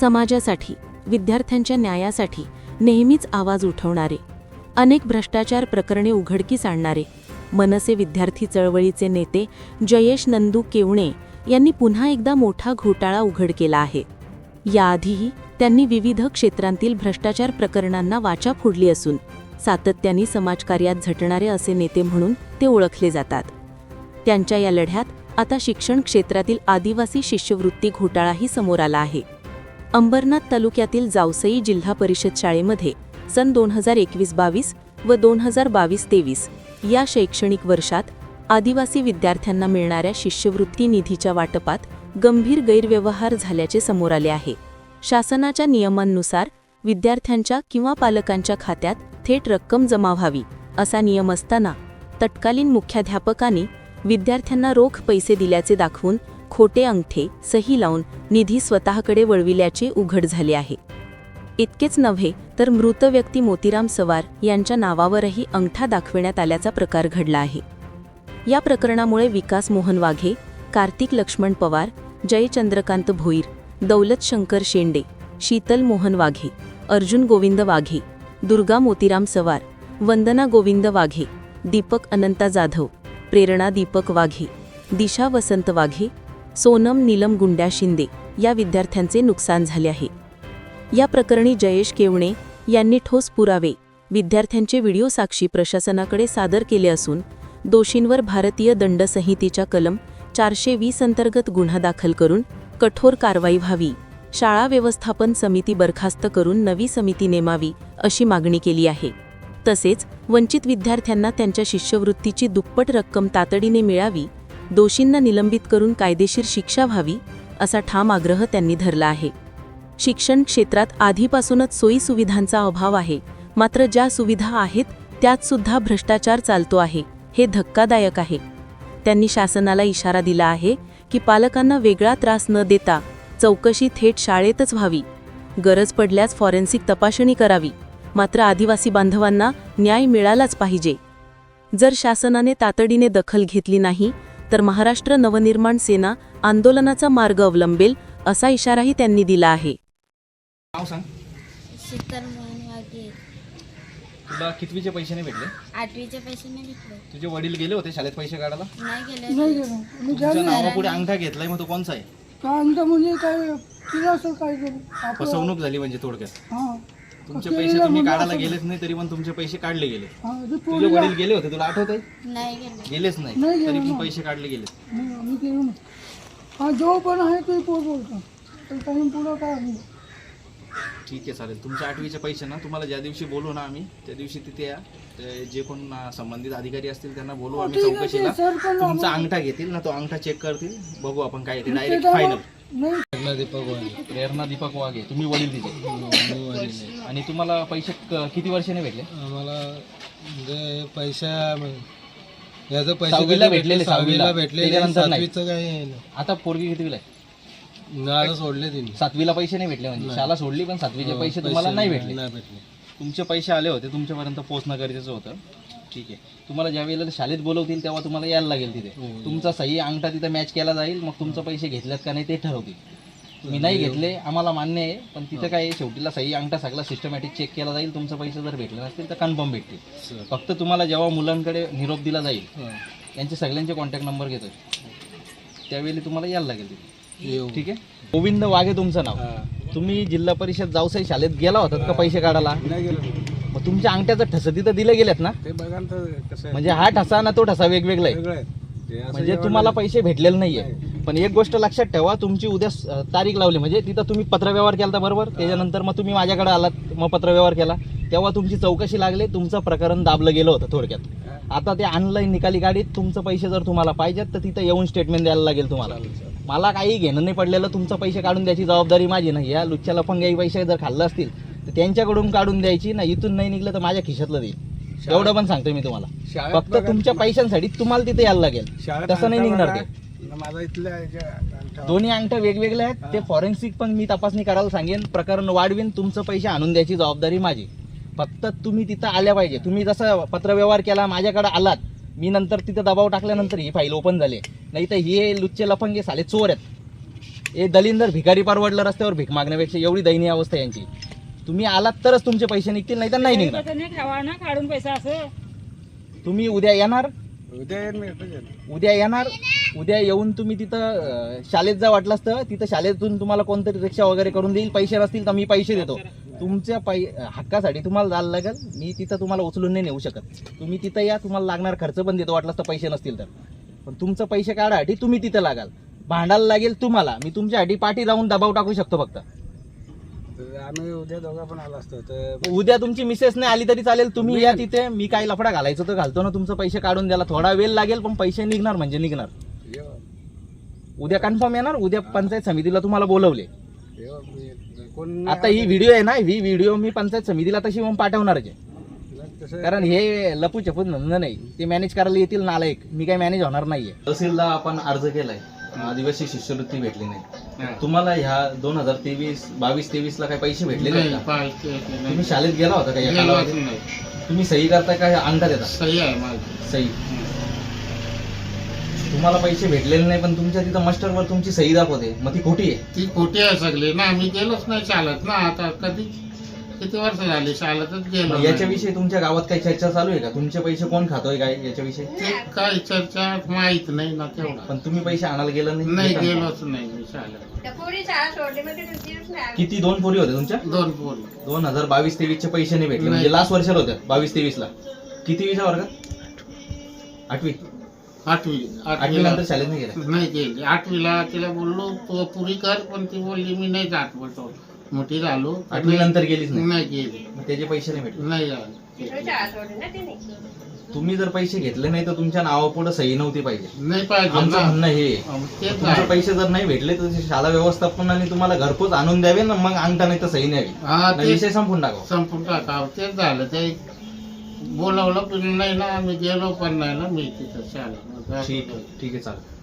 समाजासाठी विद्यार्थ्यांच्या न्यायासाठी नेहमीच आवाज उठवणारे अनेक भ्रष्टाचार प्रकरणे उघडकीस आणणारे मनसे विद्यार्थी चळवळीचे नेते जयेश नंदू केवणे यांनी पुन्हा एकदा मोठा घोटाळा उघड केला आहे. याआधीही त्यांनी विविध क्षेत्रांतील भ्रष्टाचार प्रकरणांना वाचा फोडली असून सातत्याने समाजकार्यात झटणारे असे नेते म्हणून ते ओळखले जातात. त्यांच्या या लढ्यात आता शिक्षण क्षेत्रातील आदिवासी शिष्यवृत्ती घोटाळाही समोर आला आहे. अंबरनाथ तालुक्यातील जावसई जिल्हा परिषद शाळेमध्ये सन दोन हजार एकवीस बावीस व दोन हजार बावीस तेवीस या शैक्षणिक वर्षात आदिवासी विद्यार्थ्यांना मिळणाऱ्या शिष्यवृत्ती निधीच्या वाटपात गंभीर गैरव्यवहार झाल्याचे समोर आले आहे. शासनाच्या नियमांनुसार विद्यार्थ्यांच्या किंवा पालकांच्या खात्यात थेट रक्कम जमा व्हावी असा नियम असताना तत्कालीन मुख्याध्यापकांनी विद्यार्थ्यांना रोख पैसे दिल्याचे दाखवून खोटे अंगठे सही लावून निधी स्वतःकडे वळविल्याचे उघड झाले आहे. इतकेच नव्हे तर मृत व्यक्ती मोतीराम सवार यांच्या नावावरही अंगठा दाखविण्यात आल्याचा प्रकार घडला आहे. या प्रकरणामुळे विकास मोहन वाघे कार्तिक लक्ष्मण पवार जयचंद्रकांत भोईर दौलत शंकर शेंडे शीतल मोहन वाघे अर्जुन गोविंद वाघे दुर्गा मोतीराम सवार वंदना गोविंद वाघे दीपक अनंता जाधव प्रेरणा दीपक वाघे दिशा वसंत वाघे सोनम नीलम गुंड्या शिंदे या विद्यार्थ्यांचे नुकसान झाले आहे. या प्रकरणी जयेश केवणे यांनी ठोस पुरावे विद्यार्थ्यांचे व्हिडिओ साक्षी प्रशासनाकडे सादर केले असून दोषींवर भारतीय दंड संहितेच्या कलम चारशे वीस अंतर्गत गुन्हा दाखल करून कठोर कारवाई व्हावी शाळा व्यवस्थापन समिती बरखास्त करून नवी समिती नेमावी अशी मागणी केली आहे. तसेच वंचित विद्यार्थ्यांना त्यांच्या शिष्यवृत्तीची दुप्पट रक्कम तातडीने मिळावी दोषींना निलंबित करून कायदेशीर शिक्षा व्हावी असा ठाम आग्रह त्यांनी धरला आहे. शिक्षण क्षेत्रात आधीपासूनच सोयीसुविधांचा अभाव आहे मात्र ज्या सुविधा आहेत त्यात सुद्धा भ्रष्टाचार चालतो आहे हे धक्कादायक आहे. त्यांनी शासनाला इशारा दिला आहे की पालकांना वेगळा त्रास न देता चौकशी थेट शाळेतच व्हावी. गरज पडल्यास फॉरेन्सिक तपासणी करावी मात्र आदिवासी बांधवांना न्याय मिळालाच पाहिजे. जर शासनाने तातडीने दखल घेतली नाही तर महाराष्ट्र नवनिर्माण सेना आंदोलनाचा मार्ग अवलंबेल असा इशाराही त्यांनी दिला आहे. नाव सांग. शीतल मोहन वाघे. तुला कितवीचे पैसे नाही भेटले? आठवीचे पैसे नाही घेतले तुझे वडील गेले होते शाळेत पैसे काढायला? नाही नाही गेले गेलो. मी तुमच्या नावापुढे अंगठा घेतलाय मग तो कोणचा आहे? म्हणजे काय? तिला असं काय करू? आपलं फसवणूक झाली म्हणजे थोडक्यात. हां. तुमचे पैसे तुम्ही काढायला गेलेच नाही तरी पण तुमचे पैसे काढले गेले. ते तुझे वडील गेले होते तुला आठवत आहे नाही गेले. गेलेच नाही तरी पण. पैसे काढले गेले मी हा जो पण आहे ते पोर बोलतो तर काही पुढं काय आहे? ठीक आहे चालेल. तुमच्या आठवीचे पैसे ना तुम्हाला ज्या दिवशी बोलू ना आम्ही त्या दिवशी तिथे या. ते जे कोण संबंधित अधिकारी असतील त्यांना बोलू आम्ही चौकशीला. तुमचा अंगठा घेतील ना तो अंगठा चेक करतील. बघू आपण काय ते डायरेक्ट तर फायनल नाही प्रेरणा दीपक वाघे तुम्ही वडील तिथे. आणि तुम्हाला पैसे क- किती वर्षाने भेटले? आम्हाला म्हणजे पैसा याचं पैसे सहावीला कधी भेटलेले, सहावीला. सहावीला. भेटलेले त्याच्यानंतर नाही. सातवीचं काही नाही. आता पोरगी कितवीला आहे? सोडले तिने. सातवीला पैसे नाही भेटले म्हणजे. शाळा सोडली पण सातवीचे हो, पैसे तुम्हाला नाही भेटले. नाही भेटले. तुमचे पैसे आले होते तुमच्यापर्यंत पोहोचणं गरजेचं होतं. ठीक आहे. तुम्हाला ज्या वेळेला शाळेत बोलवतील तेव्हा तुम्हाला यायला लागेल तिथे. हो. तुमचा सही अंगठा तिथे मॅच केला जाईल मग तुमचे पैसे घेतल्यात का नाही ते ठरवतील. तुम्ही नाही घेतले आम्हाला मान्य आहे पण तिथं काय आहे, शेवटीला सही अंगठा सगळा सिस्टमॅटिक चेक केला जाईल तुमचे पैसे जर भेटले नसतील तर कन्फर्म भेटतील. फक्त तुम्हाला जेव्हा मुलांकडे निरोप दिला जाईल हा. यांचे सगळ्यांचे कॉन्टॅक्ट नंबर घेतोय. त्यावेळी तुम्हाला यायला लागेल तिथे. ठीक आहे? गोविंद वाघे तुमचं नाव. हा. तुम्ही जिल्हा परिषद जावसाई शाळेत गेला होतात का पैसे काढायला? नाही गेलो. तुमच्या अंगठ्याचं ठस तिथं दिले गेलेत ना? ते बघा ना तर कसं आहे. म्हणजे हा ठसा ना तो ठसा वेगवेगळा आहे. वेगळं आहे. ते असं म्हणजे जेवण तुम्हाला. पैसे भेटलेले नाहीये. पण एक गोष्ट लक्षात ठेवा तुमची उद्या स- तारीख लावली. म्हणजे तिथं तुम्ही पत्रव्यवहार केला बरोबर? त्याच्यानंतर मग तुम्ही माझ्याकडे आलात मग पत्रव्यवहार केला. तेव्हा तुमची चौकशी लागली तुमचं प्रकरण दाबलं गेलं होतं थोडक्यात. आता ते ऑनलाईन निकाली गाडीत तुमचं पैसे जर तुम्हाला पाहिजेत तर तिथं येऊन स्टेटमेंट द्यायला लागेल तुम्हाला. मला काही घेणं नाही पडलेलं तुमचं पैसे काढून द्यायची जबाबदारी माझी नाही या लुच्च्याला पण काही पैसे जर खाल्लं असतील तर त्यांच्याकडून काढून द्यायची ना इथून नाही निघलं तर माझ्या खिशातलं देईल. एवढं पण सांगतो मी तुम्हाला. शाळेत फक्त बघा तुमच्या पैशांसाठी तुम्हाला तिथे यायला लागेल. शाळेत तसं नाही अंगठा निघणार बघा. ते. माझा इथल्या ह्याच्या अंगठा. दोन्ही अंगठ्या वेगवेगळे आहेत. ते फॉरेन्सिक पण मी तपासणी करायला सांगेन. प्रकरण वाढवीन तुमचं पैसे आणून द्यायची जबाबदारी माझी. फक्त तुम्ही तिथं आल्या पाहिजे. तुम्ही जसं पत्रव्यवहार केला माझ्याकडे आलात. मी नंतर तिथं दबाव टाकल्यानंतर ही फाईल ओपन झाली. नाही तर हे लुच्चे लफंगे साले चोर आहेत. हे दलिंदर भिकारी परवडलं रस्त्यावर भीक मागण्यापेक्षा एवढी दयनीय अवस्था आहे यांची. तुम्ही आलात तरच तुमचे पैसे निघतील नाही तर नाही निघणार ठेवा ना काढून पैसा असं. तुम्ही उद्या येणार? उद्या येईन मी एकटाच येईन. उद्या येणार? उद्या येऊन तुम्ही तिथं अं, शाळेत जा वाटलं असतं तिथं शाळेतून तुम्हाला कोणतरी रिक्षा वगैरे करून देईल पैसे नसतील तर मी पैसे देतो. तुमच्या पै हक्कासाठी तुम्हाला जायला लागेल मी तिथं तुम्हाला उचलून नाही नेऊ शकत. तुम्ही तिथं या तुम्हाला लागणार खर्च पण देतो वाटलं तर पैसे नसतील तर. पण तुमचं पैसे काढासाठी तुम्ही तिथं लागाल. भांडायला लागेल तुम्हाला. मी तुमच्यासाठी पाठी जाऊन दबाव टाकू शकतो फक्त. आम्ही उद्या दोघा पण आला असतो तर उद्या तुमची मिसेस नाही आली तरी चालेल. तुम्ही या तिथे. मी काय लफडा घालायचं तर घालतो ना. तुमचं पैसे काढून द्यायला थोडा वेळ लागेल पण पैसे निघणार म्हणजे निघणार. उद्या कन्फर्म येणार उद्या पंचायत समितीला तुम्हाला बोलवले. येऊ मी कोण आता ही व्हिडिओ आहे ना ही व्हिडिओ मी पंचायत समितीला तशी मग पाठवणारच आहे. तसं कारण हे लपू छपून धंदा नाही. ते मॅनेज करायला येतील नालायक. मी काही मॅनेज होणार नाहीये. तहसीलला आपण अर्ज केलाय. आदिवासी शिष्यवृत्ती भेटली नाही. तुम्हाला ह्या दोन हजार तेवीस बावीस तेवीस ला काही पैसे भेटले नाही का? तुम्ही शाळेत गेला होता का या कालावधीत? तुम्ही सही करता का अंगठा देता? सही आहे माझी. सही. तुम्हाला पैसे भेटलेले नाही पण तुमच्या तिथं मस्टरवर तुमची सही दाखवते. मग ती खोटी आहे. ती खोटी आहे सगळी. ना आम्ही गेलोच नाही चालत ना आता कधी? किती वर्ष झाली? चालतच गेलो नाही. याच्याविषयी तुमच्या गावात काही चर्चा चालू आहे का? तुमचे पैसे कोण खातोय काय याच्याविषयी? ते काय चर्चा माहीत नाही ना तेवढा. पण तुम्ही पैसे आणायला गेलं नाही? नाही गेलोच नाही मी शाळेत. किती? दोन पोरी होत्या तुमच्या? दोन पोरी. दोन हजार बावीस तेवीस चे पैसे नाही भेटले. नाही. म्हणजे लास्ट वर्षाला होत्या बावीस तेवीस ला किती विषय वर्गात? आठवी. आठवी आठवी आठवीला नंतर शाळेत नाही गेल्या नाही गेली. आठवीला तिला बोललो तू पुरी कर पण ती बोलली मी नाही जात बोलतो मोठी झालो आठवी नंतर गेलीच नाही? नाही गेली. मग त्याचे पैसे नाही भेटले? नाही आली. तुम्ही जर पैसे घेतले नाही तर तुमच्या नावापुढे सही नव्हती पाहिजे. नाही पाहिजे आमचं ना. म्हणणं हे. आहे. अहो, तेच तुमचे आहे पैसे जर नाही भेटले तर ते शाळा व्यवस्थापनाने तुम्हाला घरपोच आणून द्यावे ना मग अंगठा नाही तर सही न्यावी हा नाही ते विषय संपून टाकावं. संपून टाकावं. तेच झालं. ते बोलावलं पण नाही ना आम्ही गेलो पण नाही ना मी तिथं शाळेत. ठीक ठीक आहे चालेल.